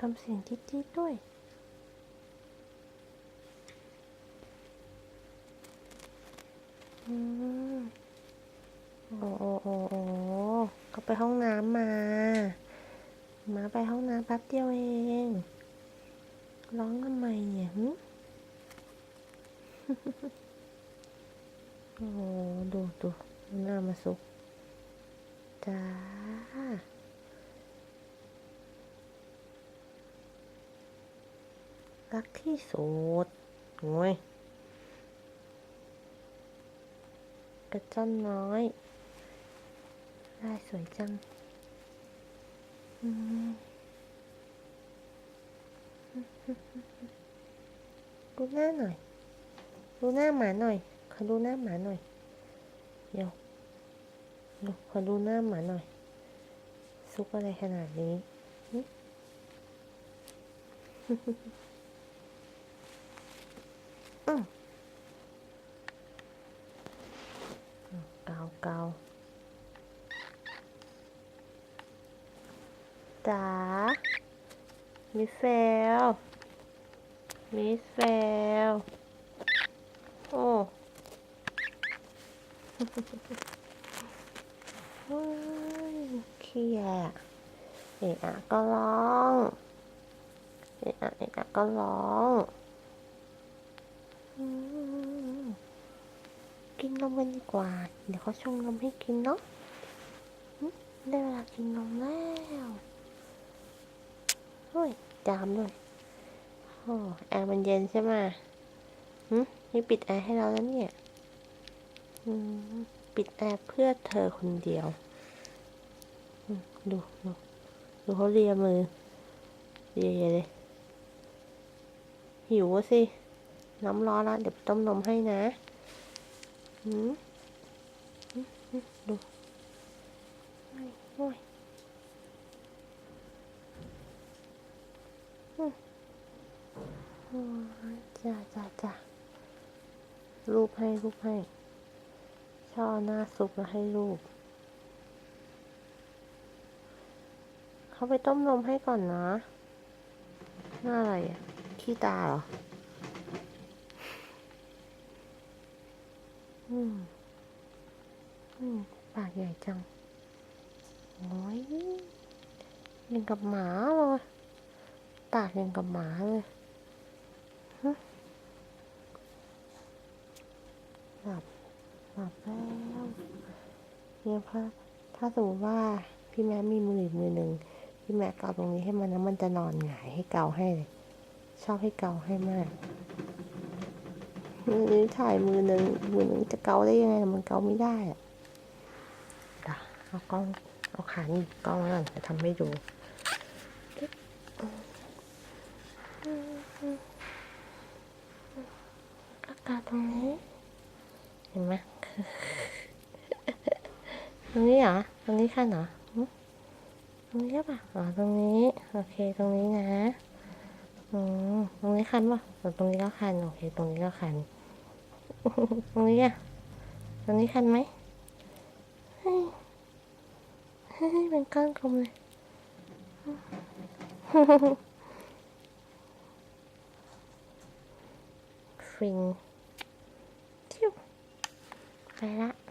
ทำเสียงจี๊ดๆด้วย อืมโอ้โอ้โอ้โอ้ก็ไปห้องน้ำมา มาไปห้องน้ำแป๊บเดียวเอง ร้องทำไมเนี่ยหึโอ้โหดูดูดูหน้ามาสุกจ้า รักที่สุดโอ้ยกระจ้อนน้อยได้สวยจังดูหน้าหน่อย ดูหน้าหมาหน่อย ขอดูหน้าหมาหน่อย เดี๋ยวดูขอดูหน้าหมาหน่อย ซุกอะไรขนาดนี้หึ อืมเกาเกา จ๋ามิสเฟลมิสเฟลโอ้เฮ้ยขี้ยะเอะอะก็ร้องเอะอะเอะอะก็ร้องกินนมกันดีกว่า เดี๋ยวเขาชงนมให้กินเนาะได้เวลากินนมแล้ว เฮ้ยจามด้วยโอ้แอร์มันเย็นใช่ไหมหึนี่ปิดแอร์ให้เราแล้วเนี่ยปิดแอร์เพื่อเธอคนเดียว ดูดูดูเขาเลียมือเลียเลย หิวอะสิ น้ำร้อนแล้ว เดี๋ยวต้มนมให้นะหืมหืมหืมดูโอ้ยโอ้ยอืมโอ้ย จ้าจ้าจ้ารูปให้รูปให้ ช่อหน้าซุปแล้วให้รูป เขาไปต้มนมให้ก่อนนะ หน้าอะไรอะ ขี้ตาเหรอ อืม อืม ปากใหญ่จัง โอ้ยยังกับหมาเลยปากยังกับหมาเลยฮะ หลับหลับแล้วเนี่ยพระถ้าสมมติว่าพี่แม่มีมืออีกมือหนึ่งพี่แม่เกาตรงนี้ให้มันแล้วมันจะนอนหงายให้เกาให้เลยชอบให้เกาให้มากมือนี้ถ่ายมือหนึ่งมือหนึ่งจะเกาได้ยังไงมันเกาไม่ได้อะเดี๋ยวเอากล้องเอาขาหนีบกล้องนั่นจะทำให้ดูอากาศตรงนี้ ห็นไหมตรงนี้เหรอ ตรงนี้คันเหรอ ตรงนี้ใช่ปะอ๋อ ตรงนี้ โอเค ตรงนี้นะอืมตรงนี้คันปะตรงนี้ก็คัน โอเค ตรงนี้ก็คัน ตรงนี้อะ ตรงนี้คันไหมเฮ้ยเฮ้ยเป็นก้อนกลมเลยฟิง ทิวไปละ